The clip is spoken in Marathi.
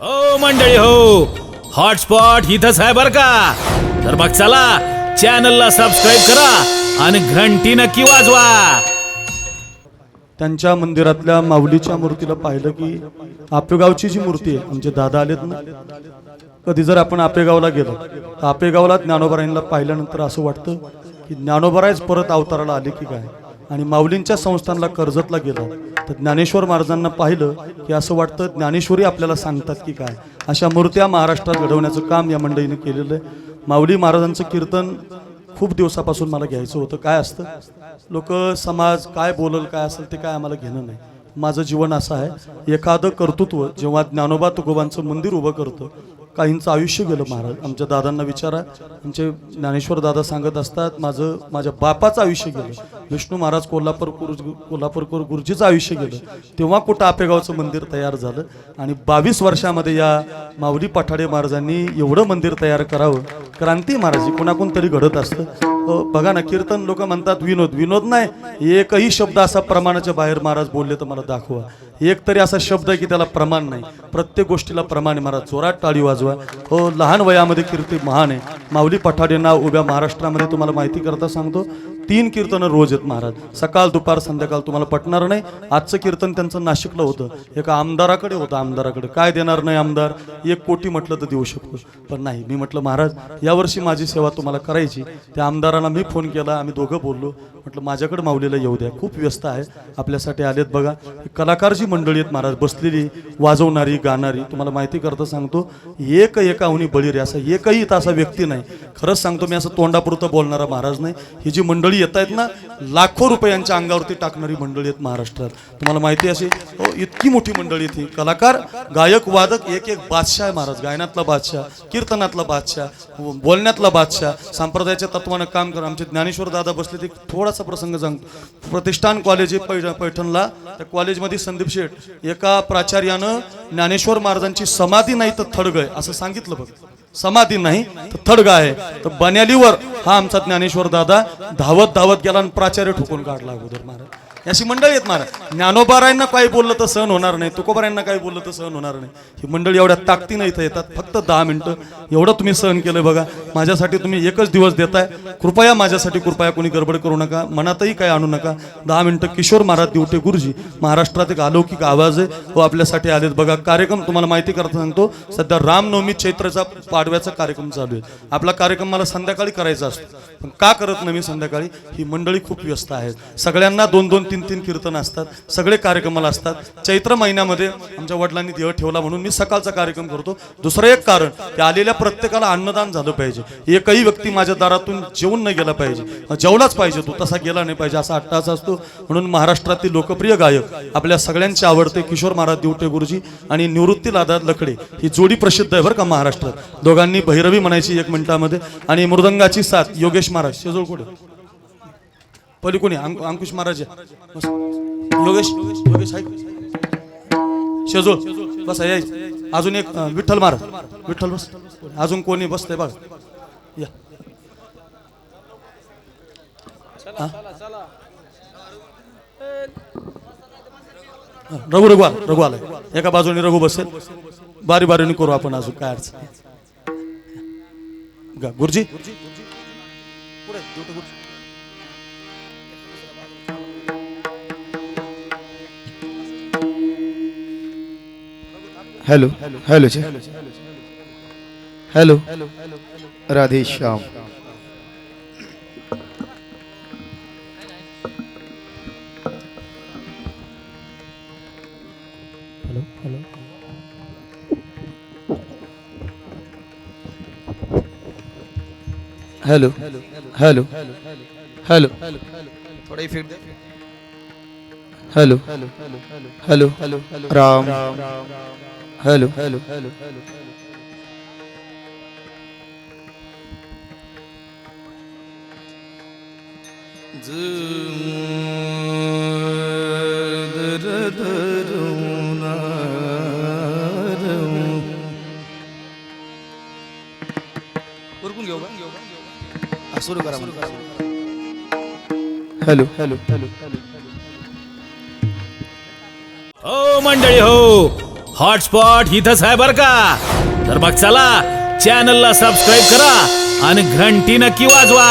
हो मंडळी हो. हॉटस्पॉट इथंच आहे बर का? तर मग चला चॅनलला सबस्क्राईब करा आणि घंटी नक्की वाजवा. त्यांच्या मंदिरातल्या माऊलीच्या मूर्तीला पाहिलं की आपेगावची जी मूर्ती आहे आमचे दादा आलेत ना? कधी जर आपण आपेगावला गेलो तर आपेगावला ज्ञानोबरायांना पाहिल्यानंतर असं वाटतं की ज्ञानोबरायच परत अवताराला आले की काय? आणि माऊलींच्या संस्थानला कर्जतला गेलो. तर ज्ञानेश्वर महाराजांना पाहिलं की असं वाटतं ज्ञानेश्वरी आपल्याला सांगतात की काय. अशा मूर्त्या महाराष्ट्रात घडवण्याचं काम या मंडळीने केलेलं आहे. माऊली महाराजांचं कीर्तन खूप दिवसापासून मला घ्यायचं होतं. काय असतं? लोक समाज काय बोलल काय असेल ते काय आम्हाला घेणं नाही. माझं जीवन असं आहे. एखादं कर्तृत्व जेव्हा ज्ञानोबा तुकोबांचं मंदिर उभं करतं काहींचं आयुष्य गेलं महाराज. आमच्या दादांना विचारा. आमचे ज्ञानेश्वर दादा सांगत असतात माझं माझ्या बापाचं आयुष्य गेलं. विष्णू महाराज कोल्हापूर गुरुज कोल्हापूरकर गुरुजीचं आयुष्य गेलं. तेव्हा कुठं आपेगावचं मंदिर तयार झालं आणि बावीस वर्षामध्ये या माऊली पठाडे महाराजांनी एवढं मंदिर तयार करावं. क्रांती महाराज कोणाकोण तरी घडत असतं. बघा ना कीर्तन लोक म्हणतात विनोद विनोद नाही. एकही शब्द असा प्रमाणाच्या बाहेर महाराज बोलले तर मला दाखवा. एक तरी असा शब्द आहे की त्याला प्रमाण नाही. प्रत्येक गोष्टीला प्रमाण आहे. महाराज जोरात टाळी वाजवा. हो लहान वयामध्ये कीर्ती महान आहे. माऊली पठाडे नाव उभ्या महाराष्ट्रामध्ये तुम्हाला माहिती करता सांगतो. तीन कीर्तनं रोज आहेत महाराज. सकाळ दुपार संध्याकाळ तुम्हाला पटणार नाही. आजचं कीर्तन त्यांचं नाशिकला होतं. एका आमदाराकडे होतं आमदाराकडे. काय देणार नाही आमदार? एक कोटी म्हटलं तर देऊ शकतो. पण नाही मी म्हटलं महाराज यावर्षी माझी सेवा तुम्हाला करायची. त्या आमदाराला मी फोन केला आम्ही दोघं बोललो. म्हटलं माझ्याकडे माऊलीला येऊ द्या. खूप व्यस्त आहे. आपल्यासाठी आलेत बघा. कलाकार जी मंडळी आहेत महाराज बसलेली वाजवणारी गाणारी. तुम्हाला माहिती करता सांगतो एक एकाहुनी बळी रे. असा एकही तासा व्यक्ती नाही. खरंच सांगतो मी असं तोंडापुरतं बोलणारा महाराज नाही. ही जी मंडळी येत आहेत ना लाखो रुपयांच्या अंगावरती टाकणारी मंडळी आहेत महाराष्ट्रात. तुम्हाला माहिती असेल अशी हो इतकी मोठी मंडळी येते कलाकार गायक वादक एक एक बादशाह आहे महाराज. गायनातला बादशाह कीर्तनातला बादशाह बोलण्यातला बादशाह संप्रदायाच्या तत्वानं काम कर आमचे ज्ञानेश्वर दादा बसले ते थोडासा प्रसंग सांगतो. प्रतिष्ठान कॉलेज आहे पैठणला. त्या कॉलेजमध्ये संदीप शेठ एका प्राचार्यानं ज्ञानेश्वर महाराजांची समाधी नाही तर थडग आहे. असं सांगितलं बघ. समाधी नाही तर थडगा आहे. तर बन्यालीवर हा आमचा ज्ञानेश्वर दादा धावत धावत गेला आणि प्राचार्य ठोकून काढला अगोदर महाराज. अशी मंडळी आहेत महाराज. ज्ञानोबारायांना काही बोललं तर सहन होणार नाही तुकोबारायांना काही बोललं तर सहन होणार नाही. ही मंडळी एवढ्या ताकदीनं इथं येतात फक्त दहा मिनिटं. एवढं तुम्ही सहन केलं बघा. माझ्यासाठी तुम्ही एकच दिवस देताय. कृपया माझ्यासाठी कृपया कोणी गडबड करू नका. मनातही काय आणू नका. दहा मिनिटं किशोर महाराज दिवटे गुरुजी. महाराष्ट्रात एक अलौकिक आवाज आहे. व आपल्यासाठी आलेत. बघा कार्यक्रम तुम्हाला माहिती करता सांगतो. सध्या रामनवमी चैत्रचा पाडव्याचा कार्यक्रम चालू आहे. आपला कार्यक्रम मला संध्याकाळी करायचा असतो. पण का करत नाही मी संध्याकाळी? ही मंडळी खूप व्यस्त आहेत. सगळ्यांना दोन दोन तीन तीन कीर्तन असतात. सगळे कार्यक्रमाला असतात. चैत्र महिन्यामध्ये आमच्या वडिलांनी देह ठेवला म्हणून मी सकाळचा कार्यक्रम करतो. दुसरं एक कारण की आलेल्या प्रत्येकाला अन्नदान झालं पाहिजे. एकही व्यक्ती माझ्या दारातून जेवून नाही गेला पाहिजे. जेवलाच पाहिजे तो तसा गेला नाही पाहिजे असा अट्टाचा असतो. म्हणून महाराष्ट्रातील लोकप्रिय गायक आपल्या सगळ्यांचे आवडते किशोर महाराज दिवटे गुरुजी आणि निवृत्ती लादा लकडे ही जोडी प्रसिद्ध आहे बरं का महाराष्ट्रात. दोघांनी भैरवी म्हणायची एक मिनिटामध्ये आणि मृदंगाची साथ. योगेश महाराज शेजोळ कुठे? पली कोणी? अंक- अंकुश महाराज आहे. योगेश योगेश शेजूळ शेजोळ बस आहे अजून एक विठ्ठल महाराज. विठ्ठल बस. अजून कोणी बसतंय बघ. या. रघु रघु आला रघु आलाय एका बाजूने रघु बसेल. बारी बारीने करू आपण अजून काय अडचण गुरुजी. गा, गुरुजी पुढे, ड्युटी गुरुजी. हेलो हेलो जी hello Radhe hello hello hello थोड़ा इफेक्ट दे। Hello hello hello Ram hello hello hello सुरू करा हॅलो. हॅलो हॅलो हो मंडळी हो. हॉटस्पॉट इथंच आहे बर का? तर मग चला चॅनलला सबस्क्राईब करा आणि घंटी नक्की वाजवा.